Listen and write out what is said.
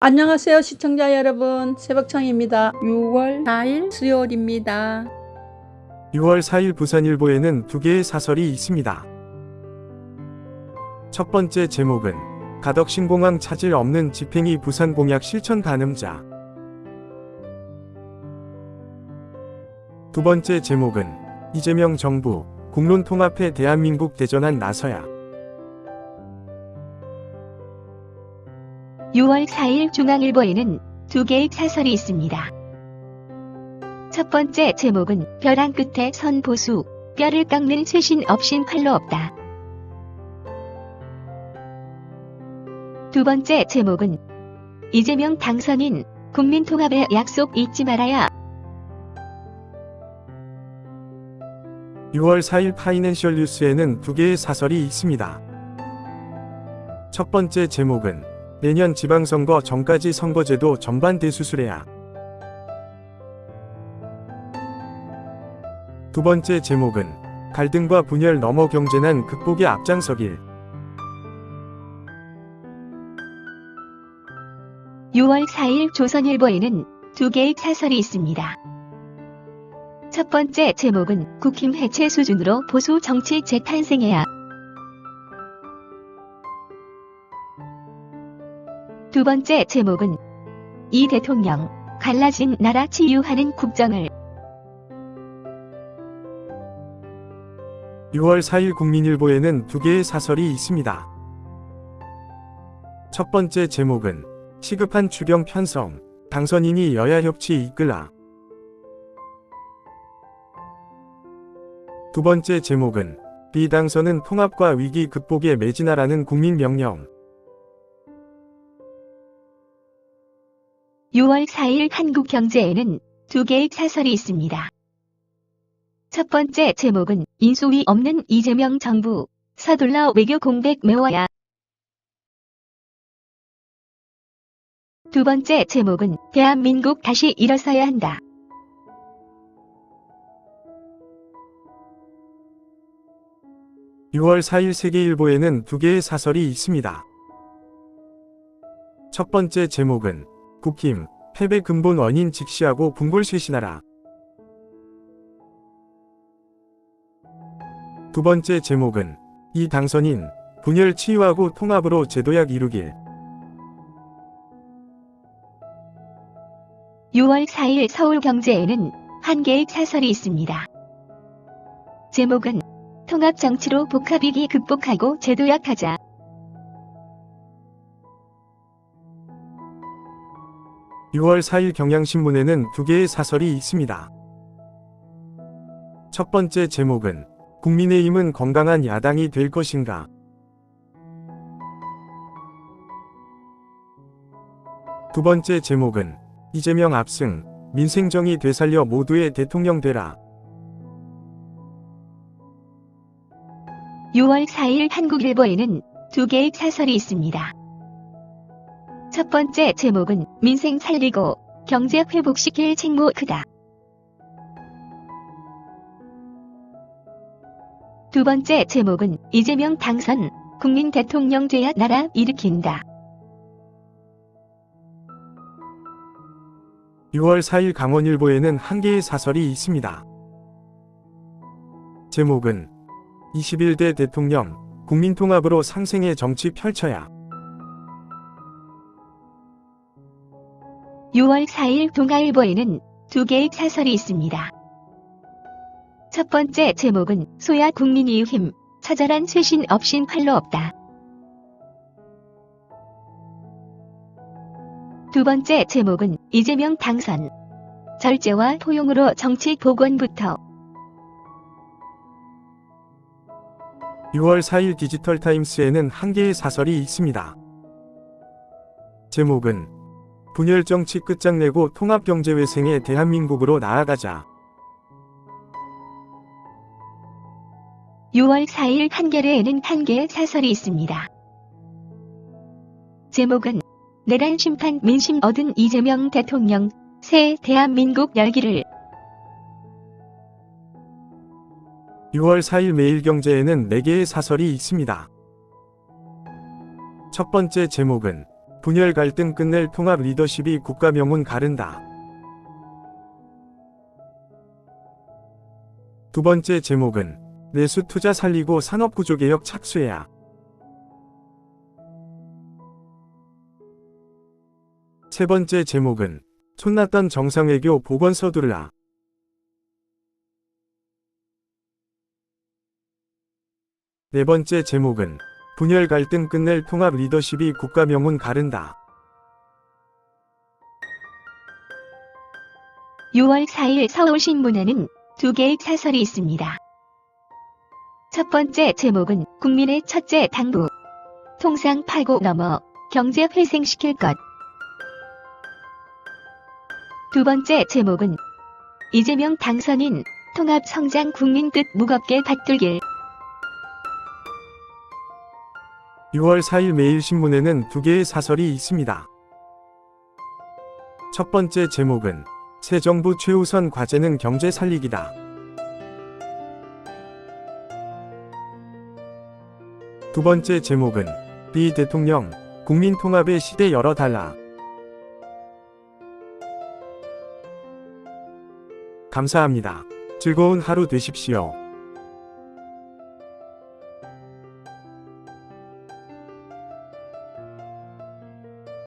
안녕하세요 시청자 여러분 새벽청입니다 6월 4일 수요일입니다 6월 4일 부산일보에는 두 개의 사설이 있습니다. 첫 번째 제목은 가덕 신공항 차질 없는 집행이 부산 공약 실천 가늠자. 두 번째 제목은 이재명 정부 국론 통합해 대한민국 대전한 나서야. 6월 4일 중앙일보에는 두 개의 사설이 있습니다. 첫 번째 제목은 벼랑 끝에 선 보수, 뼈를 깎는 쇄신 없인 팔로 없다. 두 번째 제목은 이재명 당선인 국민통합의 약속 잊지 말아야 6월 4일 파이낸셜 뉴스에는 두 개의 사설이 있습니다. 첫 번째 제목은 내년 지방선거 전까지 선거제도 전반 대수술해야. 두 번째 제목은 갈등과 분열 넘어 경제난 극복에 앞장서길. 6월 4일 조선일보에는 두 개의 사설이 있습니다. 첫 번째 제목은 국힘 해체 수준으로 보수 정치 재탄생해야 두 번째 제목은 이 대통령 갈라진 나라 치유하는 국정을 6월 4일 국민일보에는 두 개의 사설이 있습니다. 첫 번째 제목은 시급한 추경 편성, 당선인이 여야 협치 이끌라. 두 번째 제목은 비당선은 통합과 위기 극복에 매진하라는 국민 명령. 6월 4일 한국경제에는 두 개의 사설이 있습니다. 첫 번째 제목은 인수위 없는 이재명 정부 서둘러 외교 공백 메워야 두 번째 제목은 대한민국 다시 일어서야 한다. (6월 4일) 세계일보에는 두 개의 사설이 있습니다. 첫 번째 제목은 국힘 패배 근본 원인 직시하고 분골 쇄신하라. 두 번째 제목은 이 당선인 분열 치유하고 통합으로 제도약 이루길. 6월 4일 서울경제에는 한 개의 사설이 있습니다. 제목은 통합정치로 복합위기 극복하고 제도약하자. (6월 4일) 경향신문에는 두 개의 사설이 있습니다. 첫 번째 제목은 국민의힘은 건강한 야당이 될 것인가? 두 번째 제목은 이재명 압승, 민생정의 되살려 모두의 대통령 되라. 6월 4일 한국일보에는 두 개의 사설이 있습니다. 첫 번째 제목은 민생 살리고 경제 회복시킬 책무 크다. 두 번째 제목은 이재명 당선, 국민 대통령 돼야 나라 일으킨다. 6월 4일 강원일보에는 한 개의 사설이 있습니다. 제목은 21대 대통령 국민통합으로 상생의 정치 펼쳐야 6월 4일 동아일보에는 두 개의 사설이 있습니다. 첫 번째 제목은 소야 국민의 힘, 처절한 쇄신 없인 팔로 없다. 두 번째 제목은 이재명 당선, 절제와 포용으로 정치 복원부터 6월 4일 디지털 타임스에는 한 개의 사설이 있습니다. 제목은 분열 정치 끝장내고 통합경제회생의 대한민국으로 나아가자. 6월 4일 한겨레에는 한 개의 사설이 있습니다. 제목은 내란 심판 민심 얻은 이재명 대통령 새 대한민국 열기를 6월 4일 매일경제에는 4개의 사설이 있습니다. 첫 번째 제목은 분열 갈등 끝낼 통합 리더십이 국가 명운 가른다. 두 번째 제목은 내수 투자 살리고 산업 구조 개혁 착수해야. 세 번째 제목은 촌났던 정상외교 복원 서두르라. 네 번째 제목은 분열 갈등 끝낼 통합 리더십이 국가 명운 가른다. 6월 4일 서울신문에는 두 개의 사설이 있습니다. 첫 번째 제목은 국민의 첫째 당부. 통상 팔고 넘어 경제 회생시킬 것. 두 번째 제목은 이재명 당선인 통합 성장 국민 뜻 무겁게 받들길. 6월 4일 매일신문에는 두 개의 사설이 있습니다. 첫 번째 제목은 새 정부 최우선 과제는 경제 살리기다. 두 번째 제목은 비 대통령 국민 통합의 시대 열어달라. 감사합니다. 즐거운 하루 되십시오.